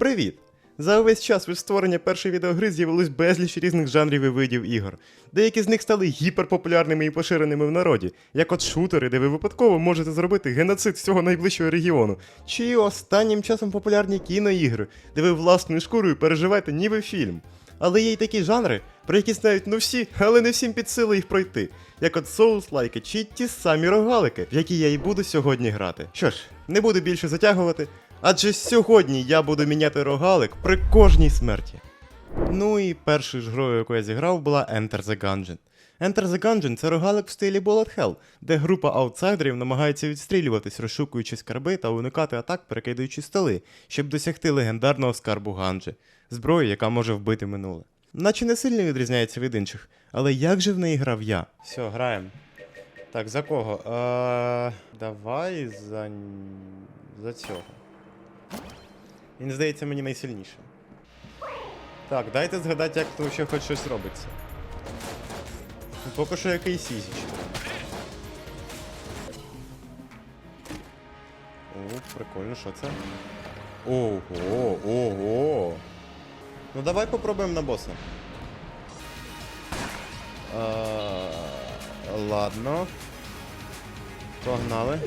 Привіт! За увесь час від створення першої відеогри з'явилось безліч різних жанрів і видів ігор. Деякі з них стали гіперпопулярними і поширеними в народі, як от шутери, де ви випадково можете зробити геноцид всього найближчого регіону, чи останнім часом популярні кіноігри, де ви власною шкурою переживаєте ніби фільм. Але є й такі жанри, про які знають ну всі, але не всім під силу їх пройти. Як от соус-лайки чи ті самі рогалики, в які я і буду сьогодні грати. Що ж, не буду більше затягувати, адже сьогодні я буду міняти рогалик при кожній смерті. Ну і першою ж грою, яку я зіграв, була Enter the Gungeon. Enter the Gungeon – це рогалик в стилі Bullet Hell, де група аутсайдерів намагається відстрілюватись, розшукуючи скарби та уникати атак, перекидаючи столи, щоб досягти легендарного скарбу Ганджі, зброї, яка може вбити минуле. Наче не сильно відрізняється від інших, але як же в неї грав я? Все, граємо. Так, за кого? Давай за. за цього. Він здається мені найсильнішим. Так, дайте згадати, як тут ще хоч щось робиться. Поки що якийсь ізіч. О, прикольно, що це? Ого, ого. Ну давай попробуємо на боса. А, ладно. Погнали.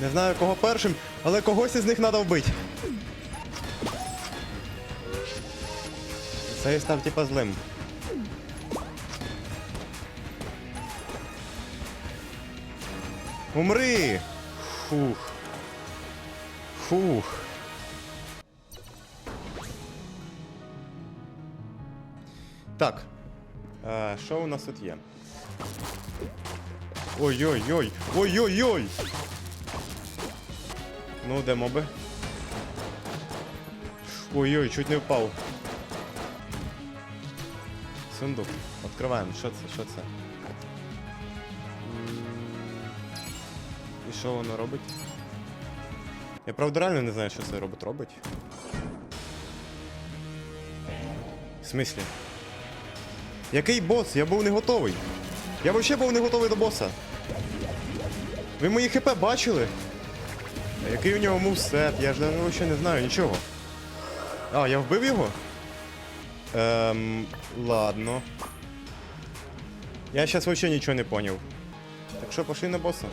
Не знаю кого першим, але когось із них треба вбити. Цей став типа злим. Умри! Фух. Фух. Так. Е, що у нас тут є? Ой-ой-ой! Ой-ой-ой! Ну, де моби? Ой-ой, чуть не впав. Сундук. Відкриваємо. Що це? Що це? І що воно робить? Я правда реально не знаю, що цей робот робить. В смислі? Який бос? Я був не готовий. Я взагалі був не готовий до боса. Ви мої хп бачили? Який у нього мувсет? Я ж навіть ще не знаю нічого. А, я вбив його? Ем, ладно. Я зараз взагалі нічого не поняв. Так що, пошли на боса.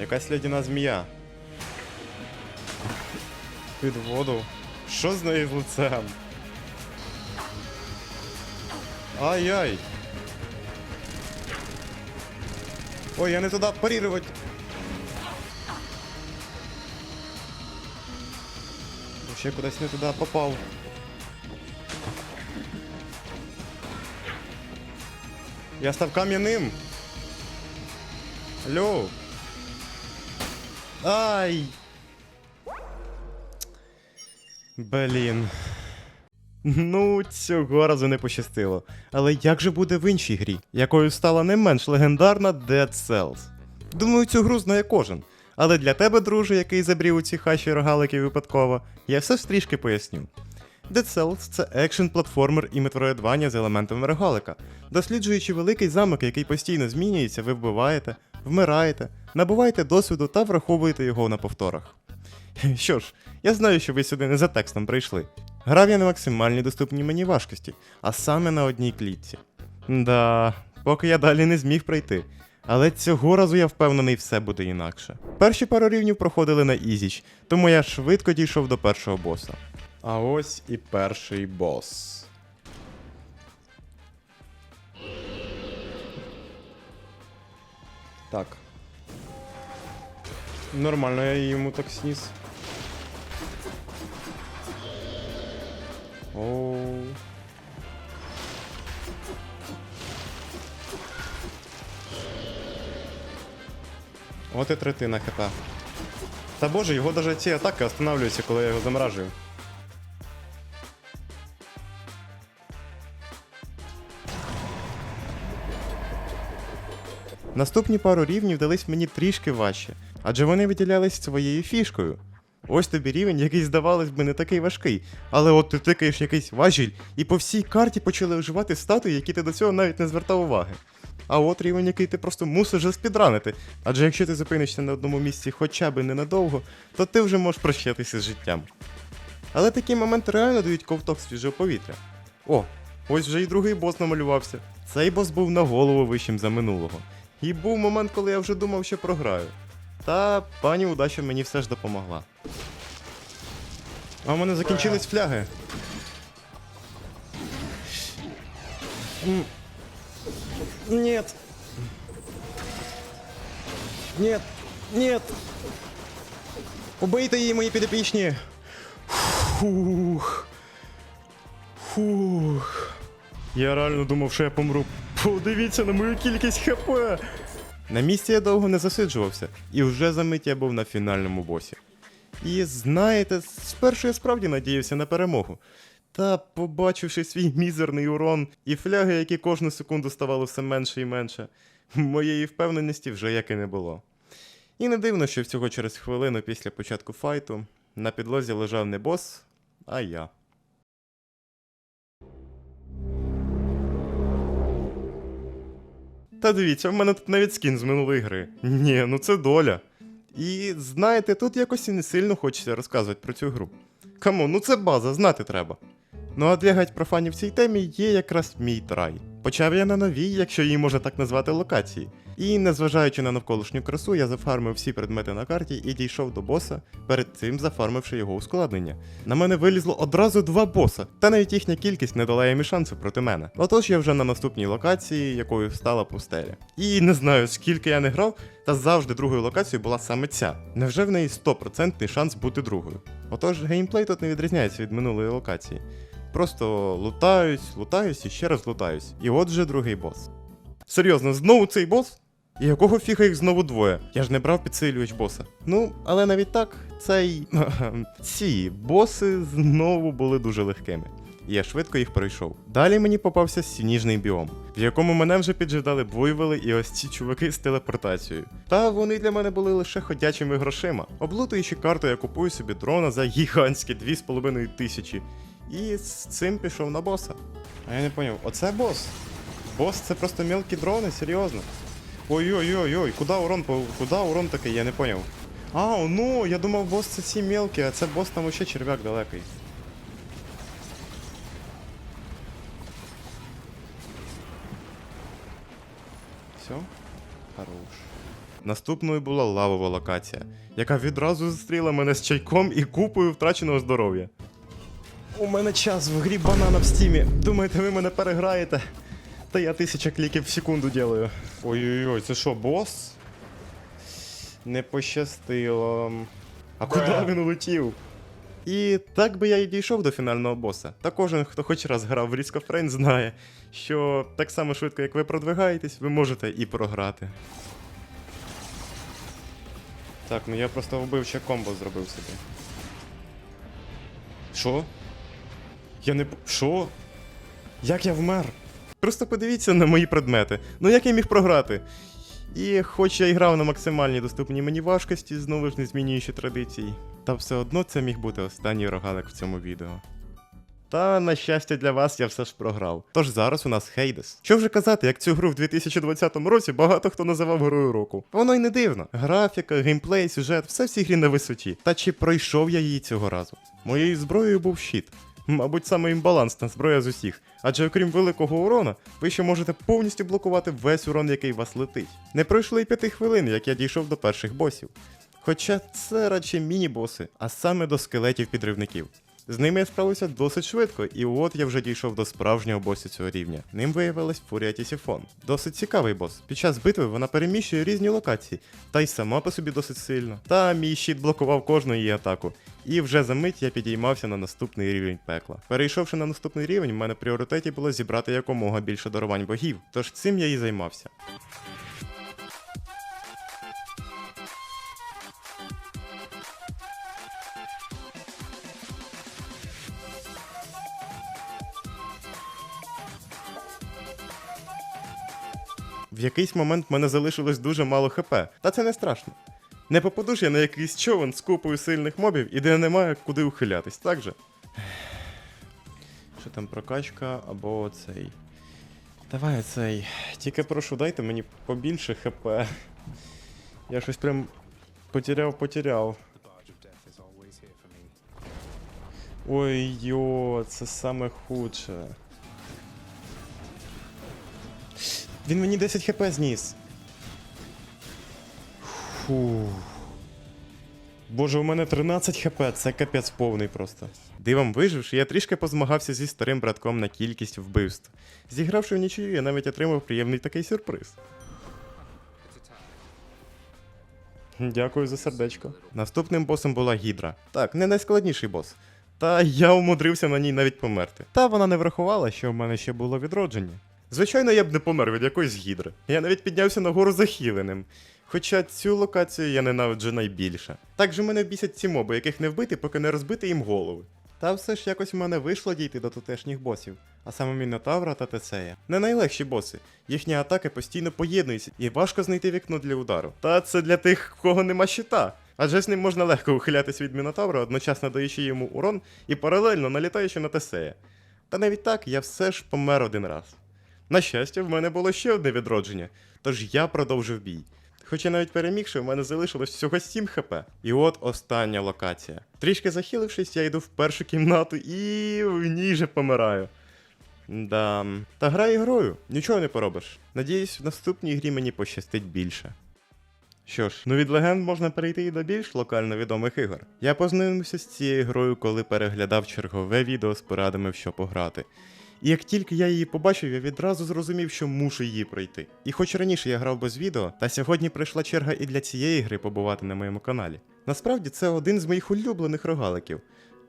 Якась ледяна змія. Під воду. Що з нею з лицем? Ай-яй. Ой, я не туди парірувати. Ще кудись не туди попав. Я став кам'яним. Алло. Ай. Блін. Ну, цього разу не пощастило. Але як же буде в іншій грі, якою стала не менш легендарна Dead Cells? Думаю, цю гру знає кожен. Але для тебе, друже, який забрів у ці хащі рогалики випадково, я все ж трішки поясню. Dead Cells це екшн-платформер і метроїдвання з елементами рогалика. Досліджуючи великий замок, який постійно змінюється, ви вбиваєте, вмираєте, набуваєте досвіду та враховуєте його на повторах. Що ж, я знаю, що ви сюди не за текстом прийшли. Грав я на максимальній доступній мені важкості, а саме на одній клітці. Да, поки я далі не зміг пройти. Але цього разу я впевнений, все буде інакше. Перші пару рівнів проходили на ізіч, тому я швидко дійшов до першого боса. А ось і перший бос. Так. Нормально я йому так сніс. Оу. От і третина хп. Та боже, його даже ці атаки останавливаються, коли я його замражую. Наступні пару рівнів дались мені трішки важче, адже вони виділялись своєю фішкою. Ось тобі рівень, який, здавалось би, не такий важкий, але от ти тикаєш якийсь важіль, і по всій карті почали вживати статуї, які ти до цього навіть не звертав уваги. А от рівень, який ти просто мусиш заспідранити. Адже якщо ти зупинишся на одному місці хоча б ненадовго, то ти вже можеш прощатися з життям. Але такі моменти реально дають ковток свіжого повітря. О, ось вже і другий бос намалювався. Цей бос був на голову вищим за минулого. І був момент, коли я вже думав, що програю. Та пані удача мені все ж допомогла. А в мене закінчились фляги. Нет. Нет. Нет. Убийте її, мої підопічні. Фух. Фух. Я реально думав, що я помру. Подивіться на мою кількість хп. На місці я довго не засиджувався, і вже за мить я був на фінальному босі. І знаєте, спершу я справді надіявся на перемогу. Та, побачивши свій мізерний урон і фляги, які кожну секунду ставали все менше і менше, моєї впевненості вже як і не було. І не дивно, що всього через хвилину після початку файту на підлозі лежав не бос, а я. Та дивіться, в мене тут навіть скін з минулої гри. Ні, ну це доля. І знаєте, тут якось і не сильно хочеться розказувати про цю гру. Камон, ну це база, знати треба. Ну а для геть профанів в цій темі є якраз мій трай. Почав я на новій, якщо її можна так назвати, локації. І незважаючи на навколишню красу, я зафармив всі предмети на карті і дійшов до боса, перед цим зафармивши його ускладнення. На мене вилізло одразу два боса, та навіть їхня кількість не дала їм і шансу проти мене. Отож я вже на наступній локації, якою стала пустеля. І не знаю, скільки я не грав, та завжди другою локацією була саме ця. Невже в неї 100% шанс бути другою? Отож, геймплей тут не відрізняється від минулої локації. Просто лутаюсь, лутаюсь і ще раз лутаюсь. І от же другий бос. Серйозно, знову цей бос? І якого фіга їх знову двоє? Я ж не брав підсилювач боса. Ну, але навіть так, цей. ці боси знову були дуже легкими. І я швидко їх пройшов. Далі мені попався сніжний біом, в якому мене вже піджидали буйволи і ось ці чуваки з телепортацією. Та вони для мене були лише ходячими грошима. Облутуючи карту, я купую собі дрона за гігантські 2,5 тисячі. І з цим пішов на боса. А я не поняв, оце бос? Бос це просто мелкі дрони, серйозно. Ой-ой-ой-ой, куди урон, куди урон такий, я не поняв. А, ну, я думав, бос це ці мелкі, а це бос там вообще черв'як далекий. Все? Хорош. Наступною була лавова локація, яка відразу зустріла мене з чайком і купою втраченого здоров'я. У мене час в грі банана в стімі. Думаєте, ви мене переграєте? Та я тисяча кліків в секунду ділаю. Ой-ой-ой, це що, бос? Не пощастило. А куди він улетів? І так би я і дійшов до фінального боса. Та кожен, хто хоч раз грав в Risk of Rain, знає, що так само швидко, як ви продвигаєтесь, ви можете і програти. Так, ну я просто вбивче комбо зробив собі. Що? Я не. Що? Як я вмер? Просто подивіться на мої предмети. Ну як я міг програти? І хоч я і грав на максимальній доступній мені важкості, знову ж не змінюючи традицій, та все одно це міг бути останній рогалик в цьому відео. Та, на щастя для вас, я все ж програв. Тож зараз у нас Хейдес. Що вже казати, як цю гру в 2020 році багато хто називав грою року. Воно й не дивно. Графіка, геймплей, сюжет, все в цій грі на висоті. Та чи пройшов я її цього разу? Моєю зброєю був щит. Мабуть, саме імбалансна зброя з усіх. Адже окрім великого урона, ви ще можете повністю блокувати весь урон, який вас летить. Не пройшло й п'яти хвилин, як я дійшов до перших босів. Хоча це радше міні-боси, а саме до скелетів підривників. З ними я справився досить швидко, і от я вже дійшов до справжнього босу цього рівня. Ним виявилась Фурія Тісіфон. Досить цікавий бос. Під час битви вона переміщує різні локації, та й сама по собі досить сильно. Та мій щит блокував кожну її атаку. І вже за мить я підіймався на наступний рівень пекла. Перейшовши на наступний рівень, в мене в пріоритеті було зібрати якомога більше дарувань богів, тож цим я і займався. В якийсь момент мене залишилось дуже мало хп, та це не страшно. Не попаду ж я на якийсь човен з купою сильних мобів і де немає куди ухилятись, так же? Що там прокачка або цей. Давай цей. Тільки прошу, дайте мені побільше хп. Я щось прям потеряв, потеряв. Ой йо, це саме худше. Він мені 10 хп зніс. Фу. Боже, у мене 13 хп, це капець повний просто. Дивом виживши, я трішки позмагався зі старим братком на кількість вбивств. Зігравши в нічию, я навіть отримав приємний такий сюрприз. Дякую за сердечко. Наступним босом була Гідра. Так, не найскладніший бос. Та я умудрився на ній навіть померти. Та вона не врахувала, що в мене ще було відродження. Звичайно, я б не помер від якоїсь гідри. Я навіть піднявся нагору захиленим. Хоча цю локацію я ненавиджу найбільше. Так же мене бісять ці моби, яких не вбити, поки не розбити їм голови. Та все ж якось в мене вийшло дійти до тутешніх босів, а саме Мінотавра та Тесея. Не найлегші боси. Їхні атаки постійно поєднуються, і важко знайти вікно для удару. Та це для тих, в кого нема щита. Адже з ним можна легко ухилятись від Мінотавра, одночасно даючи йому урон і паралельно налітаючи на Тесея. Та навіть так я все ж помер один раз. На щастя, в мене було ще одне відродження, тож я продовжив бій. Хоча навіть перемігши, в мене залишилось всього 7 хп. І от остання локація. Трішки захилившись, я йду в першу кімнату і в ній же помираю. Да. Та гра ігрою, нічого не поробиш. Надіюсь, в наступній грі мені пощастить більше. Що ж, ну від легенд можна перейти і до більш локально відомих ігор. Я познайомився з цією грою, коли переглядав чергове відео з порадами, в що пограти. І як тільки я її побачив, я відразу зрозумів, що мушу її пройти. І хоч раніше я грав без відео, та сьогодні прийшла черга і для цієї гри побувати на моєму каналі. Насправді це один з моїх улюблених рогаликів.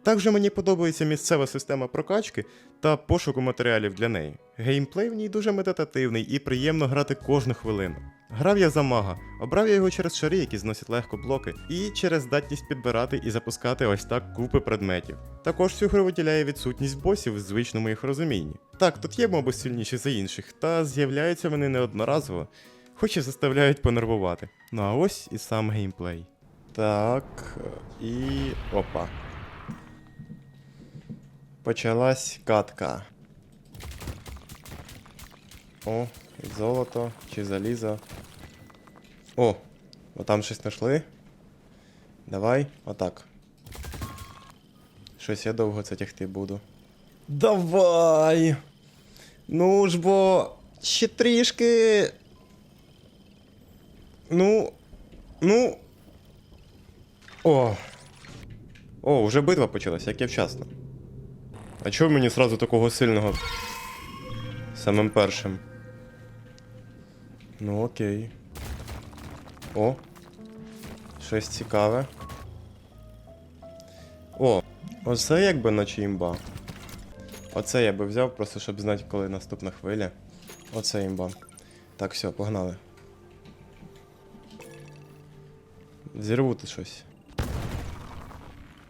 Також мені подобається місцева система прокачки та пошуку матеріалів для неї. Геймплей в ній дуже медитативний і приємно грати кожну хвилину. Грав я за мага, обрав я його через шари, які зносять легко блоки, і через здатність підбирати і запускати ось так купи предметів. Також цю гру виділяє відсутність босів в звичному їх розумінні. Так, тут є моби сильніші за інших, та з'являються вони неодноразово, хоч і заставляють понервувати. Ну а ось і сам геймплей. Так, і. опа. Почалась катка. О, золото чи залізо. О, отам щось знайшли. Давай, отак. Щось я довго це тягти буду. Давай! Ну ж бо. Ще трішки. Ну. Ну. О. О, вже битва почалась, як я вчасно. А чого мені сразу такого сильного? Самим першим. Ну окей. О. Щось цікаве. О, оце якби наче імба. Оце я би взяв, просто щоб знати, коли наступна хвиля. Оце імба. Так, все, погнали. Зірву тут щось.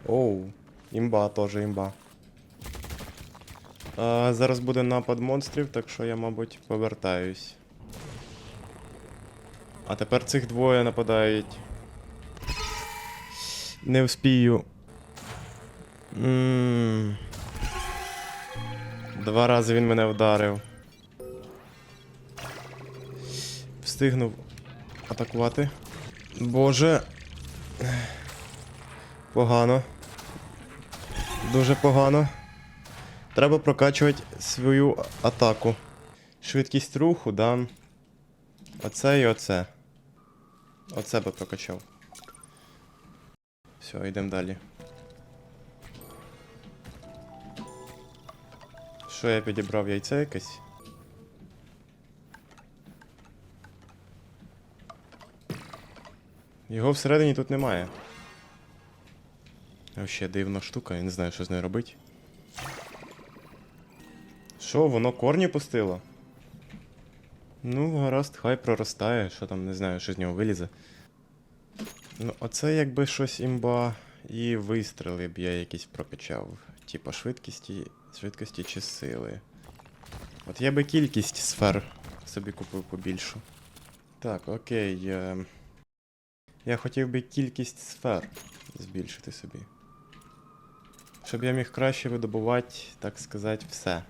Оу, імба, теж імба. А, зараз буде напад монстрів, так що я, мабуть, повертаюсь. А тепер цих двоє нападають. Не вспію. Два рази він мене вдарив. Встигнув атакувати. Боже. Погано. Дуже погано. Треба прокачувати свою атаку. Швидкість руху, да. Оце і оце. Оце би прокачав. Все, йдемо далі. Що я підібрав яйце якесь? Його всередині тут немає. Вообще дивна штука, я не знаю, що з нею робити. Що, воно корні пустило? Ну, гаразд, хай проростає, що там, не знаю, що з нього вилізе. Ну, оце якби щось імба і вистріли б я якісь прокачав. Типа швидкості, швидкості чи сили. От я би кількість сфер собі купив побільшу. Так, окей. Е... Я хотів би кількість сфер збільшити собі. Щоб я міг краще видобувати, так сказати, все.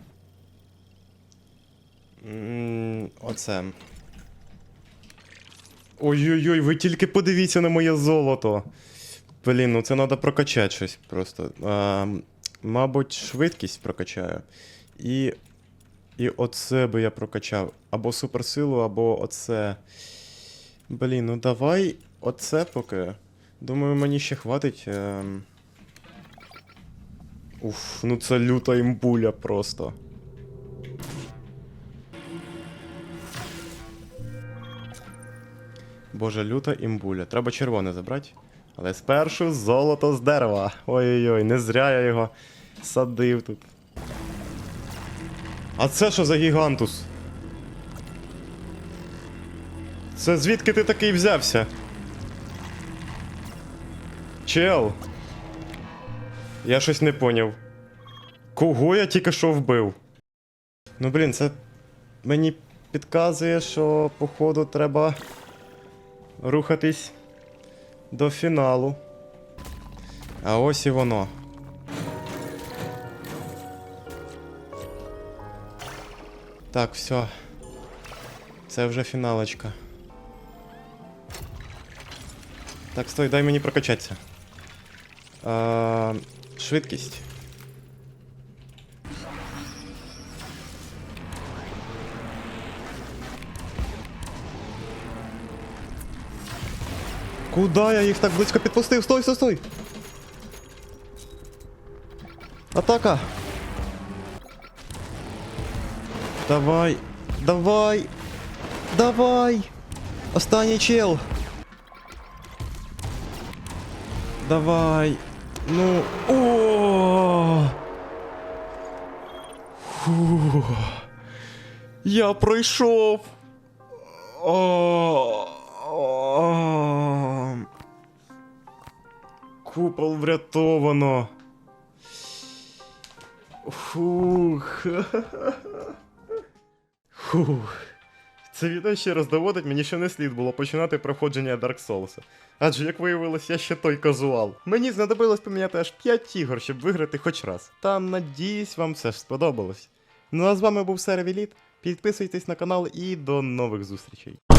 Оце. Ой-ой-ой, ви тільки подивіться на моє золото. Блін, ну це треба прокачати щось просто. А, мабуть, швидкість прокачаю. І. І оце би я прокачав. Або суперсилу, або оце. Блін, ну давай оце поки. Думаю, мені ще хватить. Ем... Уф, ну це люта імбуля просто. Боже, люта імбуля. Треба червоне забрати. Але спершу золото з дерева. Ой-ой-ой, не зря я його садив тут. А це що за гігантус? Це звідки ти такий взявся? Чел. Я щось не поняв. Кого я тільки що вбив? Ну блін, це мені підказує, що походу треба рухатись до фіналу. А ось і воно. Так, все. Це вже фіналочка. Так, стой, дай мені прокачатися. А, швидкість. Куда я їх так близько підпустив? Стой, стой, стой! Атака! Давай! Давай! Давай! Останній чел! Давай! Ну. О! Фу. Я пройшов! О! О! Купол врятовано. Фух. Фух. Це відео ще раз доводить мені, що не слід було починати проходження Dark Souls. Адже, як виявилось, я ще той казуал. Мені знадобилось поміняти аж 5 ігор, щоб виграти хоч раз. Та надіюсь, вам все ж сподобалось. Ну а з вами був Сервіліт. Підписуйтесь на канал і до нових зустрічей.